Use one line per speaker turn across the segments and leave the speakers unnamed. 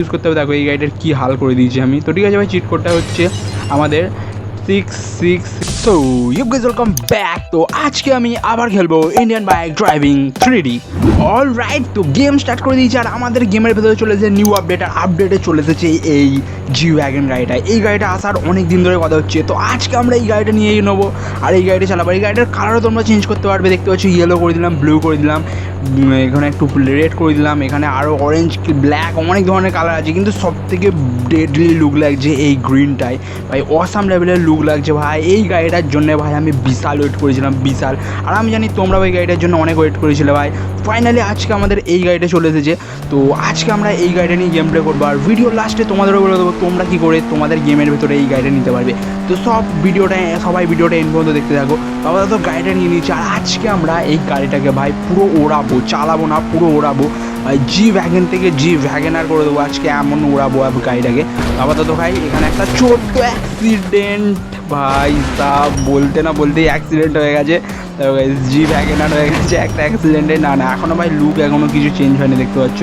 Use করতে হবে। দেখো, এই গাড়িটার কী হাল করে দিয়েছি আমি। তো ঠিক আছে ভাই চিট কোডটা হচ্ছে আমাদের six six so you guess welcome back তো আজকে আমি আবার খেলব Indian bike driving three D all right তো গেম স্টার্ট করে দিয়েছি আর আমাদের গেমের ভেতরে চলে এসেছে নিউ আপডেট আর আপডেটে চলে এসেছে এই জি ওয়াগন গাড়িটা। এই গাড়িটা আসার অনেক দিন ধরে কথা হচ্ছে। তো আজকে আমরা এই গাড়িটা নিয়েই নেব। আর এই গাড়িটা চালাবো। এই গাড়িটার কালারও তোমরা চেঞ্জ করতে পারবে। দেখতে পাচ্ছ ইয়েলো করে দিলাম ব্লু করে দিলাম এখানে একটু রেড করে দিলাম, এখানে আরও অরেঞ্জ ব্ল্যাক অনেক ধরনের কালার আছে। কিন্তু সব থেকে ডেডলি লুক লাগছে এই গ্রিনটাই ভাই অসাম লেভেলের লুক লাগছে। ভাই, এই গাড়িটার জন্য ভাই, আমি বিশাল ওয়েট করেছিলাম, বিশাল। আর আমি জানি তোমরা ওই গাড়িটার জন্য অনেক ওয়েট করেছিলে ভাই। ফাইনালি আজকে আমাদের এই গাড়িটা চলে এসেছে। তো আজকে আমরা এই গাড়িটা নিয়ে গেম প্লে করব। আর ভিডিও লাস্টে তোমাদেরও বলে দেবো, তোমরা কী করে তোমাদের গেমের ভেতরে এই গাড়িটা নিতে পারবে। তো সব ভিডিওটা সবাই ভিডিওটা এন পর্যন্ত দেখতে থাকো। বাবা তো গাড়িটা নিয়ে নিয়েছি। আর আজকে আমরা এই গাড়িটাকে ভাই পুরো ওড়াবো, চালাবো না, পুরো ওড়াবো। জি ভ্যাগন থেকে জি ভ্যাগনার করে দেবো। আজকে এমন আব গাড়িটাকে। আপাতত ভাই, এখানে একটা ছোট্ট অ্যাক্সিডেন্ট ভাই, তা বলতে না বলতেই অ্যাক্সিডেন্ট হয়ে গেছে। জি ভ্যাগনার হয়ে গেছে একটা অ্যাক্সিডেন্টে না না এখনও ভাই লুক এখনও কিছু চেঞ্জ হয়নি, দেখতে পাচ্ছ।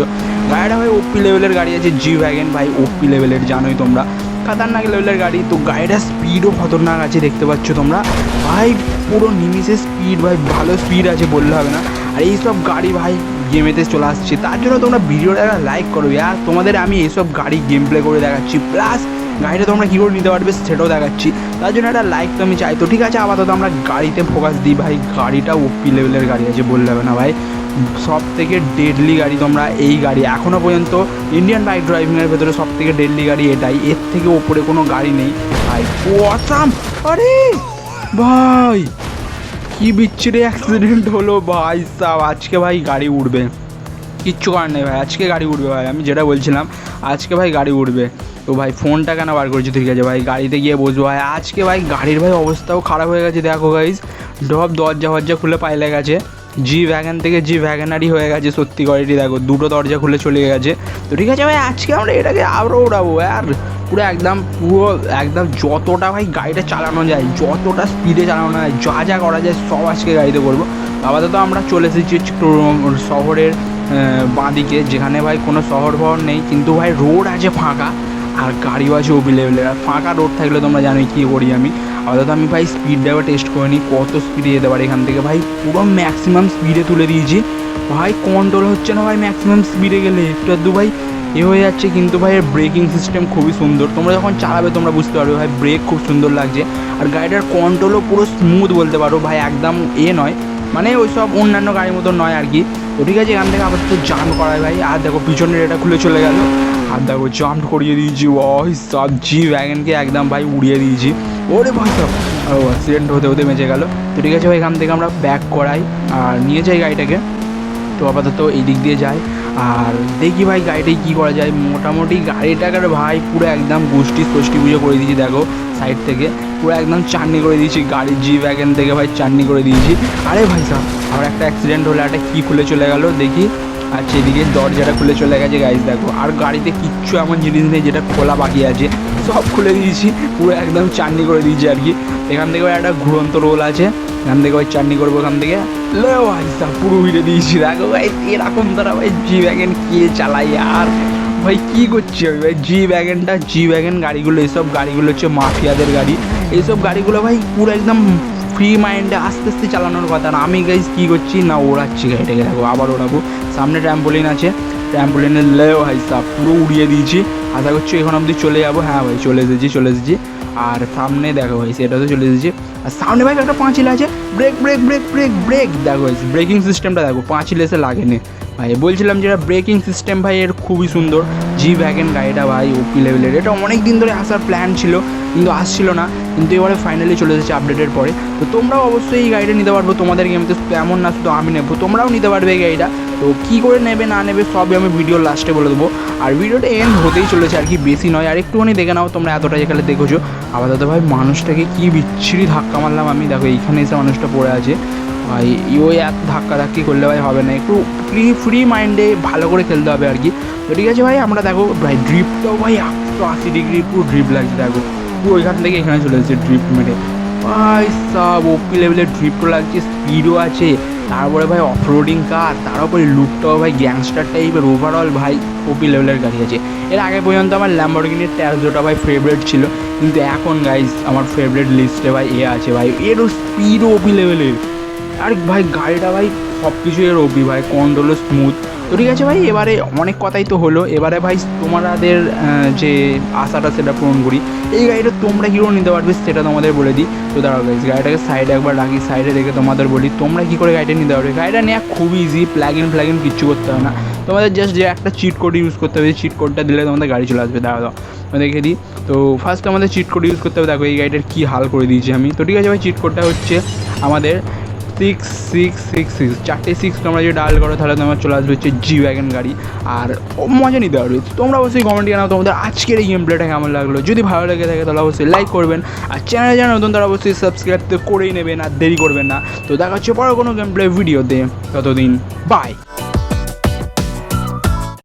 গাড়িটা ভাই ওপি লেভেলের গাড়ি আছে জি ভ্যাগেন ভাই ওপি লেভেলের জানোই তোমরা। খতরনাক লেভেলের গাড়ি, তো গাড়িটার স্পিডও খতরনাক আছে, দেখতে পাচ্ছ তোমরা। ভাই, পুরো নিমিষের স্পিড ভাই, ভালো স্পিড আছে বললে হবে না। আর এইসব গাড়ি, ভাই গেমেতে চলে আসছে। তার জন্য তোমরা ভিডিওটা একটা লাইক করো আর তোমাদের আমি এইসব গাড়ি গেম প্লে করে দেখাচ্ছি। প্লাস গাড়িটা তোমরা কী করে নিতে পারবে সেটাও দেখাচ্ছি। তার জন্য একটা লাইক তো আমি চাই। তো ঠিক আছে, আপাতত আমরা গাড়িতে ফোকাস দিই ভাই। গাড়িটা ওপি লেভেলের গাড়ি আছে, বললে হবে না ভাই। সব থেকে ডেডলি গাড়ি তোমরা এই গাড়ি। এখনও পর্যন্ত ইন্ডিয়ান বাইক ড্রাইভিংয়ের ভেতরে সব থেকে ডেডলি গাড়ি এটাই। এর থেকে ওপরে কোনো গাড়ি নেই। ভাই অসাম আরে! ভাই! কি বিচ্ছিরি অ্যাক্সিডেন্ট হলো ভাই সাহ আজকে ভাই গাড়ি উঠবে কিচ্ছু করার নেই ভাই, আজকে গাড়ি উঠবে ভাই, আমি যেটা বলছিলাম, আজকে ভাই গাড়ি উঠবে তো ভাই ফোনটা কেন বার করেছি ঠিক আছে ভাই, গাড়িতে গিয়ে বসবো ভাই, আজকে ভাই গাড়ির ভাই অবস্থাও খারাপ হয়ে গেছে, দেখো গাইজ ডব দরজা ফরজা খুলে পাইলে গেছে জি ভ্যাগান থেকে জি ভ্যাগানারি হয়ে গেছে, সত্যি গাড়িটি দেখো, দুটো দরজা খুলে চলে গেছে। তো ঠিক আছে ভাই, আজকে আমরা এটাকে আরও উড়াবো, আর পুরো একদম পুরো একদম যতটা ভাই গাড়িটা চালানো যায়, যতটা স্পিডে চালানো যায়, যা যা করা যায় সব আজকে গাড়িতে করব। আপাতত আমরা চলে এসেছি শহরের বাঁদিকে, যেখানে ভাই কোনো শহর ফহর নেই, কিন্তু ভাই রোড আছে ফাঁকা, আর গাড়িও আছে লেভেলের আর ফাঁকা রোড থাকলে তোমরা জানোই কী করি আমি। আপাতত আমি ভাই স্পিড ড্রাইভার টেস্ট করে নিই, কত স্পিডে যেতে পারি এখান থেকে। ভাই পুরো ম্যাক্সিমাম স্পিডে তুলে দিয়েছি। ভাই কন্ট্রোল হচ্ছে না ভাই ম্যাক্সিমাম স্পিডে গেলে, একটু আধটু ভাই এ হয়ে যাচ্ছে কিন্তু ভাই, এর ব্রেকিং সিস্টেম খুবই সুন্দর। তোমরা যখন চালাবে, তোমরা বুঝতে পারবে ভাই ব্রেক খুব সুন্দর লাগছে। আর গাড়িটার কন্ট্রোলও পুরো স্মুথ বলতে পারো ভাই, একদম এ নয়। মানে ওই সব অন্যান্য গাড়ির মতো নয় আর কি। তো ঠিক আছে, এখান থেকে আবার তো জাম্প করায় ভাই। আর দেখো, পিছনের এটা খুলে চলে গেল। আর দেখো জাম্প করিয়ে দিয়েছি। ওই সব জি ওয়াগনকে একদম ভাই উড়িয়ে দিয়েছি। ওরে ভাই সব। ও অ্যাক্সিডেন্ট হতে হতে বেঁচে গেল। তো ঠিক আছে ভাই, এখান থেকে আমরা ব্যাক করাই। আর নিয়ে যাই গাড়িটাকে। তো আপাতত এই দিক দিয়ে যাই। আর দেখি ভাই গাড়িটাই কী করা যায়। মোটামুটি গাড়িটাকে ভাই পুরো একদম গোষ্ঠী ষষ্ঠী পুজো করে দিয়েছি, দেখো সাইড থেকে। পুরো একদম চাটনি করে দিয়েছি, গাড়ির জি ওয়াগন থেকে ভাই চাটনি করে দিয়েছি। আরে ভাই সাহ আবার একটা অ্যাক্সিডেন্ট হলে, একটা কী খুলে চলে গেল, দেখি। আর সেদিকে দরজাটা খুলে চলে গেছে গাড়ি দেখো। আর গাড়িতে কিচ্ছু এমন জিনিস নেই, যেটা খোলা বাকি আছে। সব খুলে দিয়েছি, পুরো একদম চাটনি করে দিয়েছি আর কি। এখান থেকে একটা ঘুরন্ত রোল আছে। এখান থেকে ভাই চাটনি করব এখান থেকে। লে ভাই সাহ পুরো ভিড়ে দিয়েছি। দেখো ভাই, এরকম তারা ভাই জি ওয়াগন কে চালাই আর? ভাই, কী করছি আমি ভাই? জি ওয়াগনটা জি ওয়াগন গাড়িগুলো এইসব গাড়িগুলো হচ্ছে মাফিয়াদের গাড়ি। এইসব গাড়িগুলো ভাই পুরো একদম ফ্রি মাইন্ডে আস্তে আস্তে চালানোর কথা না। আমি গাইজ কী করছি? না, ওড়াচ্ছি গাড়িটাকে। দেখো, আবার ওড়াবো। সামনে ট্যাম্পোলিন আছে। ট্র্যাম্পোলিনের লেও ভাই সাহ পুরো উড়িয়ে দিয়েছি। আশা করছি এখন অবধি চলে যাব। হ্যাঁ ভাই, চলে এসেছি চলে এসেছি। আর সামনে দেখো ভাই সেটা তো চলে এসেছি। আর সামনে ভাই একটা পাঁচিল আছে। Brake brake brake brake brake দেখো ব্রেকিং সিস্টেমটা দেখো, পাঁচিল এসে লাগেনি। ভাই, বলছিলাম যেটা ব্রেকিং সিস্টেম ভাই, এর খুবই সুন্দর। জি ভ্যাগন গাড়িটা ভাই ওপি লেভেলের এটা অনেক দিন ধরে আসার প্ল্যান ছিল, কিন্তু আসছিল না। কিন্তু এবারে ফাইনালি চলে এসেছে আপডেটের পরে। তো তোমরাও অবশ্যই এই গাড়িটা নিতে পারব। তোমাদের গেমে তো এমন না, শুধু আমি নেব। তোমরাও নিতে পারবে এই গাড়িটা। তো কী করে নেবে, না নেবে, সবই আমি ভিডিও লাস্টে বলে দেবো। আর ভিডিওটা এন্ড হতেই চলেছে, আর কি বেশি নয়। আর একটুখানি দেখে নাও তোমরা এতটা যেখানে দেখেছ। আপাতত ভাই মানুষটাকে কী বিচ্ছিরি ধাক্কা মারলাম আমি। দেখো, এইখানে এসে মানুষটা পড়ে আছে। ভাই ওই এত ধাক্কা ধাক্কি করলে ভাই হবে না। একটু ফ্রি ফ্রি মাইন্ডে ভালো করে খেলতে হবে আর কি। তো ঠিক আছে ভাই, আমরা দেখো, ভাই ড্রিপটাও ভাই একশো আশি ডিগ্রি পুরো ড্রিপ লাগছে, দেখো। পুরো ওইখান থেকে এখানে চলে এসেছে ড্রিপ মেরে। ভাই সব ওপি লেভেলের ড্রিপ্টও লাগছে স্পিডও আছে। তারপরে ভাই অফরোডিং কার তার উপরে লুকটাও ভাই গ্যাংস্টার টাইপের ওভারঅল ভাই ওপি লেভেলের গাড়ি আছে। এর আগে পর্যন্ত আমার ল্যাম্বরগিনির ট্যারজোটা ভাই ফেভারিট ছিল। কিন্তু এখন গাইজ আমার ফেভারিট লিস্টে ভাই এ আছে ভাই। এরও স্পিডও ওপি লেভেলের আর ভাই গাড়িটা ভাই সব কিছু এর ওপি ভাই কন্ট্রোলও স্মুথ তো ঠিক আছে ভাই, এবারে অনেক কথাই তো হলো। এবারে ভাই, তোমাদের যে আশাটা সেটা পূরণ করি। এই গাড়িটা তোমরা কী করে নিতে পারবে সেটা তোমাদের বলে দিই। তো দাঁড়াও গাইজ গাড়িটাকে সাইডে একবার রাখি সাইডে রেখে তোমাদের বলি, তোমরা কী করে গাড়িটা নিতে পারবে? গাড়িটা নেওয়া খুব easy plug in flag in কিচ্ছু করতে হবে না। তোমাদের জাস্ট যে একটা চিট কোড ইউজ করতে হবে চিট কোডটা দিলে তোমাদের গাড়ি চলে আসবে। দাঁড়াও দেখে দিই। তো ফার্স্ট আমাদের চিট কোড ইউজ করতে হবে। দেখো, এই গাড়িটার কী হাল করে দিয়েছি আমি। তো ঠিক আছে ভাই চিট কোডটা হচ্ছে আমাদের সিক্স সিক্স সিক্স সিক্স চারটে সিক্স তোমরা যদি ডায়াল করো, তাহলে তোমার চলে আসবে হচ্ছে জি ওয়াগন গাড়ি। আর মজা নিতে পারবে। তোমরা অবশ্যই কমেন্ট জানাও তোমাদের আজকের এই গেম প্লেটা কেমন লাগল। যদি ভালো লেগে থাকে, তাহলে অবশ্যই লাইক করবেন। আর চ্যানেলে যারা নতুন, তারা অবশ্যই সাবস্ক্রাইব তো করেই নেবেন, আর দেরি করবেন না। তো দেখা হচ্ছে পরে কোনো গেম প্লে ভিডিওতে ততদিন বাই